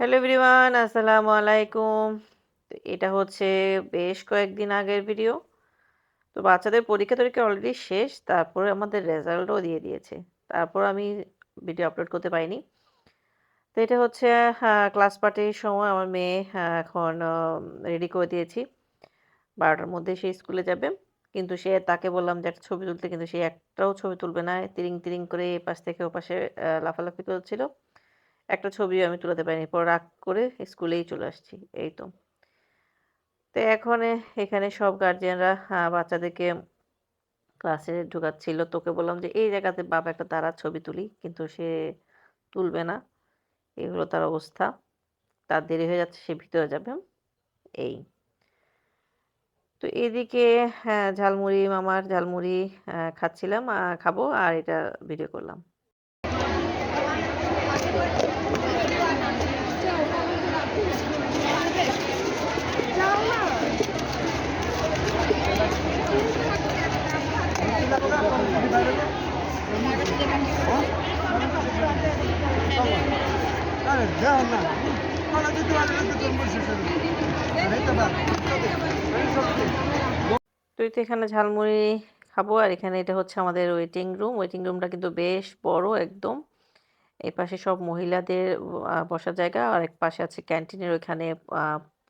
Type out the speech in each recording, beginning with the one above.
Hello everyone, আসসালামু আলাইকুম। এটা হচ্ছে বেশ কয়েকদিন আগের ভিডিও। তো বাচ্চাদের পরীক্ষা টরীক্ষা অলরেডি শেষ, তারপরে আমাদের রেজাল্টও দিয়ে দিয়েছে। তারপর আমি ভিডিও আপলোড করতে পারিনি। তো এটা হচ্ছে ক্লাস পার্টির সময় আমার মেয়ে এখন রেডি করে দিয়েছি। বারোটার মধ্যে সে স্কুলে যাবে। কিন্তু সে, তাকে বললাম যে একটা ছবি তুলতে, কিন্তু সে একটাও ছবি তুলবে না। তিরিং তিরিং করে এ পাশ থেকে ও পাশে লাফালাফি করছিল। একটা ছবি আমি তুলাতে পারিনি। পর রাগ করে স্কুলেই চলে আসছি, এই তো। তো এখন এখানে সব গার্জিয়ানরা বাচ্চাদেরকে ক্লাসে ঢুকাচ্ছিল। তোকে বললাম যে, এই জায়গাতে বাবা একটা দাঁড়া ছবি তুলি। কিন্তু সে তুলবে না। এই হলো তার অবস্থা। তার দেরি হয়ে যাচ্ছে, সে ভিতরে যাবে। এই। তো এদিকে হ্যাঁ ঝালমুড়ি মামার ঝালমুড়ি খাচ্ছিলাম খাব, আর এটা ভিডিও করলাম। তো এই তো এখানে ঝালমুড়ি খাব, আর এখানে এটা হচ্ছে আমাদের ওয়েটিং রুম ওয়েটিং রুমটা কিন্তু বেশ বড় একদম। এই পাশে সব মহিলাদের বসার জায়গা, আর এক পাশে আছে ক্যান্টিনের ওইখানে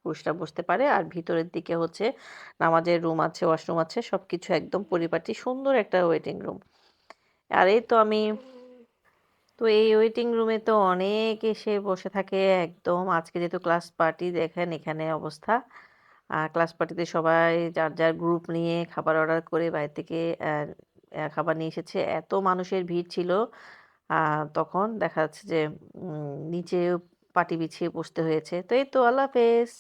পুরুষরা বসতে পারে। আর ভিতরের দিকে হচ্ছে নামাজের রুম আছে ওয়াশরুম আছে, সবকিছু একদম পরিপাটি, সুন্দর একটা ওয়েটিং রুম আর এই তো আমি তো এই ওয়েটিং রুমে তো অনেক এসে বসে থাকে। একদম আজকে যেহেতু ক্লাস পার্টি, দেখেন এখানে অবস্থা। ক্লাস পার্টিতে সবাই যার যার গ্রুপ নিয়ে খাবার অর্ডার করে বাইরে থেকে খাবার নিয়ে এসেছে। এত মানুষের ভিড় ছিল। তখন দেখা যাচ্ছে যে নিচে পাটি বিছিয়ে বসতে হয়েছে। তো এই তো, আল্লাহ হাফেজ।